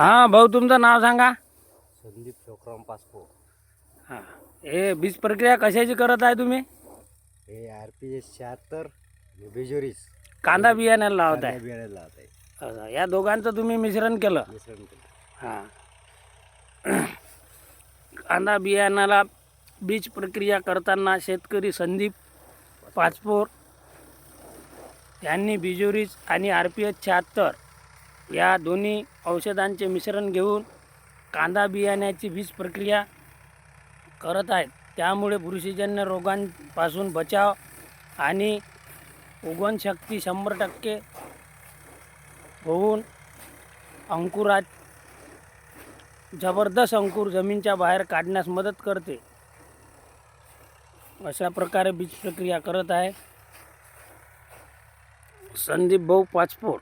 हां भाऊ तुमचं नाव सांगा. संदीप शोकराम पासपो हां. हे बीज प्रक्रिया कशाची करत आहे तुम्ही? हे आर पी एस शहात्तर बिजोरीस. कांदा बियाण्याला लावत आहे बियाणे लावत आहे असं, या दोघांचं तुम्ही मिश्रण केलं. मिश्रण केलं. हां. कांदा बियाणाला बीज प्रक्रिया करताना शेतकरी संदीप पाचपोर यांनी बिजोरीज आणि आर पी एच शहात्तर या दोन्ही औषधांचे मिश्रण घेऊन कांदा बियाण्याची बीज प्रक्रिया करत आहेत. त्यामुळे बुरशीजन्य रोगांपासून बचाव आणि उगवणशक्ती शंभर टक्के होऊन अंकुरात जबरदस्त अंकुर जमीनच्या बाहेर काढण्यास मदत करते. अशा प्रकारे बीज प्रक्रिया करत आहे. संदीप भाऊ पाचपोट.